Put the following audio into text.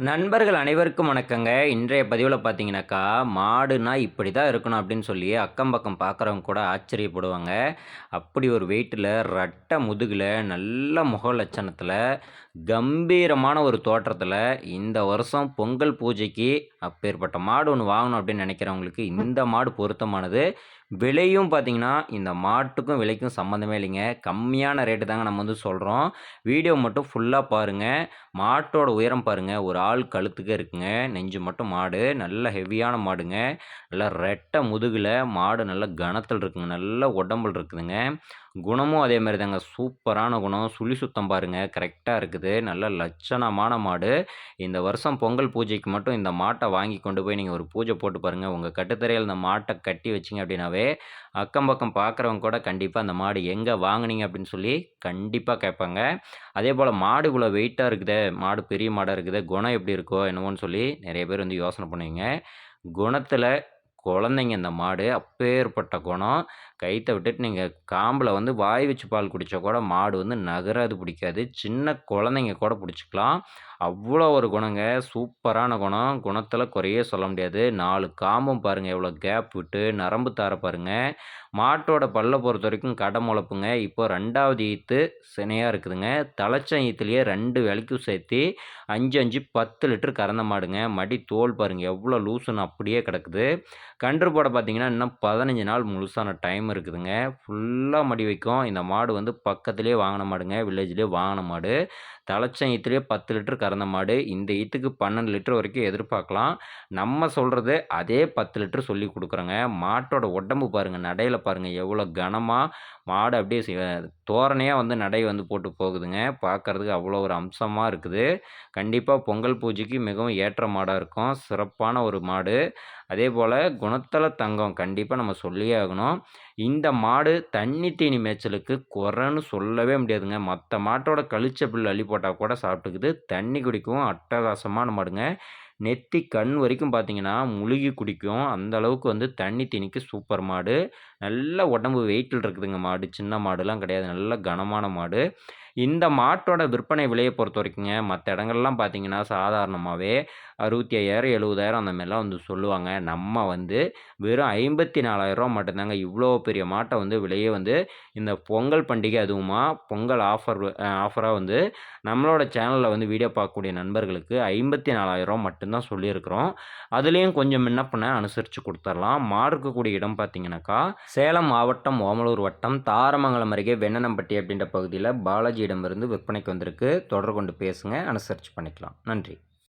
நண்பர்கள் அனைவருக்கும் வணக்கங்க. இன்றைய பதிவில் பார்த்தீங்கன்னாக்கா, மாடுனா இப்படி தான் இருக்கணும் அப்படின்னு சொல்லி அக்கம் பக்கம் பார்க்குறவங்க கூட ஆச்சரியப்படுவாங்க. அப்படி ஒரு வெயிட்டில் ரட்ட முதுகில் நல்ல முக லட்சணத்தில் கம்பீரமான ஒரு தோற்றத்தில் இந்த வருஷம் பொங்கல் பூஜைக்கு அப்பேற்பட்ட மாடு ஒன்று வாங்கணும் அப்படின்னு நினைக்கிறவங்களுக்கு இந்த மாடு பொருத்தமானது. விலையும் பார்த்தீங்கன்னா, இந்த மாட்டுக்கும் விலைக்கும் சம்மந்தமே இல்லைங்க. கம்மியான ரேட்டு தாங்க நம்ம வந்து சொல்கிறோம் வீடியோ மட்டும் ஃபுல்லாக பாருங்க. மாட்டோட உயரம் பாருங்க, ஒரு ஆள் கழுத்துக்கே இருக்குங்க. நெஞ்சு மட்டும் மாடு. நல்ல ஹெவியான மாடுங்க. நல்லா ரெட்டை முதுகில் மாடு நல்ல கனத்தில் இருக்குங்க. நல்ல உடம்புல இருக்குதுங்க. குணமும் அதே மாதிரி தாங்க. சூப்பரான குணம். சுழி சுத்தம் பாருங்கள் கரெக்டாக இருக்குது. நல்ல லட்சணமான மாடு. இந்த வருஷம் பொங்கல் பூஜைக்கு மட்டும் இந்த மாட்டை வாங்கி கொண்டு போய் நீங்கள் ஒரு பூஜை போட்டு பாருங்கள் உங்கள் கட்டுத்தரையில் இந்த மாட்டை கட்டி வச்சீங்க அப்படின்னாவே, அக்கம் பக்கம் பார்க்குறவங்க கூட கண்டிப்பாக அந்த மாடு எங்கே வாங்குனீங்க அப்படின்னு சொல்லி கண்டிப்பாக கேட்பாங்க. அதே போல் மாடு இவ்வளோ வெயிட்டாக இருக்குதே, மாடு பெரிய மாடாக இருக்குது குணம் எப்படி இருக்கோ என்னவோன்னு சொல்லி நிறைய பேர் வந்து யோசனை பண்ணுவீங்க. குணத்தில் குழந்தைங்க இந்த மாடு. அப்பேற்பட்ட குணம். கைத்தை விட்டுட்டு நீங்கள் காம்பில் வந்து வாய் வச்சு பால் குடித்தா கூட மாடு வந்து நகராது, பிடிக்காது. சின்ன குழந்தைங்க கூட பிடிச்சிக்கலாம் அவ்வளோ ஒரு குணங்க. சூப்பரான குணம். குணத்தில் குறையே சொல்ல முடியாது. நாலு காமம் பாருங்கள் எவ்வளோ கேப் விட்டு, நரம்பு தார பாருங்க. மாட்டோட பல்ல பொறுத்தவரைக்கும் கடை முளப்புங்க. இப்போ ரெண்டாவது ஈத்து சினையாக இருக்குதுங்க. தலைச்சம் ஈத்துலயே 2 வேளைக்கும் சேர்த்தி 5, 5 10 லிட்டர் கறந்த மாடுங்க. மடி தோல் பாருங்க எவ்வளோ லூசுன்னு அப்படியே கிடக்குது. கன்று போட பார்த்தீங்கன்னா, இன்னும் 15 நாள் முழுசான டைம் இருக்குதுங்க. ஃபுல்லாக மடி வைக்கும். இந்த மாடு வந்து பக்கத்துலேயே வாங்கின மாடுங்க. வில்லேஜ்லேயே வாங்கின மாடு. தலைச்சம் ஈத்துலேயே பத்து லிட்டர் கறந்த மாடு. இந்த ஈத்துக்கு 12 லிட்டர் வரைக்கும் எதிர்பார்க்கலாம். நம்ம சொல்கிறது அதே 10 லிட்டர் சொல்லிக் கொடுக்குறோங்க மாட்டோட உடம்பு பாருங்க, நடையில் பாருங்கள் எவ்வளோ கனமாக மாடு அப்படியே தோரணையாக வந்து நடை வந்து போட்டு போகுதுங்க. பார்க்கறதுக்கு அவ்வளோ ஒரு அம்சமாக இருக்குது. கண்டிப்பாக பொங்கல் பூஜைக்கு மிகவும் ஏற்ற மாடாக இருக்கும். சிறப்பான ஒரு மாடு. அதே போல் குணத்தல தங்கம். கண்டிப்பாக நம்ம சொல்லியே ஆகணும். இந்த மாடு தண்ணி தீனி மேய்ச்சலுக்கு குறைன்னு சொல்லவே முடியாதுங்க. மற்ற மாட்டோட கழிச்ச புல் அள்ளி போட்டால் கூட சாப்பிட்டுக்குது. தண்ணி குடிக்கவும் அட்டகாசமான மாடுங்க. நெத்தி கண் வரைக்கும் பார்த்தீங்கன்னா, முழுகி குடிக்கும். அந்த அளவுக்கு வந்து தண்ணி திணிக்க சூப்பர் மாடு. நல்ல உடம்பு வெயிட்டில் இருக்குதுங்க மாடு. சின்ன மாடுலாம் கிடையாது. நல்ல கனமான மாடு. இந்த மாட்டோட விற்பனை விலையை பொறுத்த வரைக்குங்க மற்ற இடங்கள்லாம் பார்த்தீங்கன்னா, சாதாரணமாகவே அறுபத்தி ஐயாயிரம் எழுபதாயிரம் அந்த மாதிரிலாம் வந்து சொல்லுவாங்க. நம்ம வந்து வெறும் ஐம்பத்தி நாலாயிரரூவா மட்டும்தாங்க இவ்வளோ பெரிய மாட்டை வந்து விலையே வந்து இந்த பொங்கல் பண்டிகை அதுவுமா பொங்கல் ஆஃபர் ஆஃபராக வந்து நம்மளோட சேனலில் வந்து வீடியோ பார்க்கக்கூடிய நண்பர்களுக்கு ஐம்பத்தி நாலாயிரம் மட்டும் தான் சொல்லியிருக்கிறோம். அதுலேயும் கொஞ்சம் விண்ணப்பனை அனுசரித்து கொடுத்துடலாம் மாடு இருக்கக்கூடிய இடம் பார்த்தீங்கன்னாக்கா, சேலம் மாவட்டம் ஓமலூர் வட்டம் தாரமங்கலம் அருகே வெண்ணனம்பட்டி அப்படின்ற பகுதியில் பாலாஜியிடமிருந்து விற்பனைக்கு வந்திருக்கு. தொடர்பு கொண்டு பேசுங்க. அனுசரித்து பண்ணிக்கலாம். நன்றி.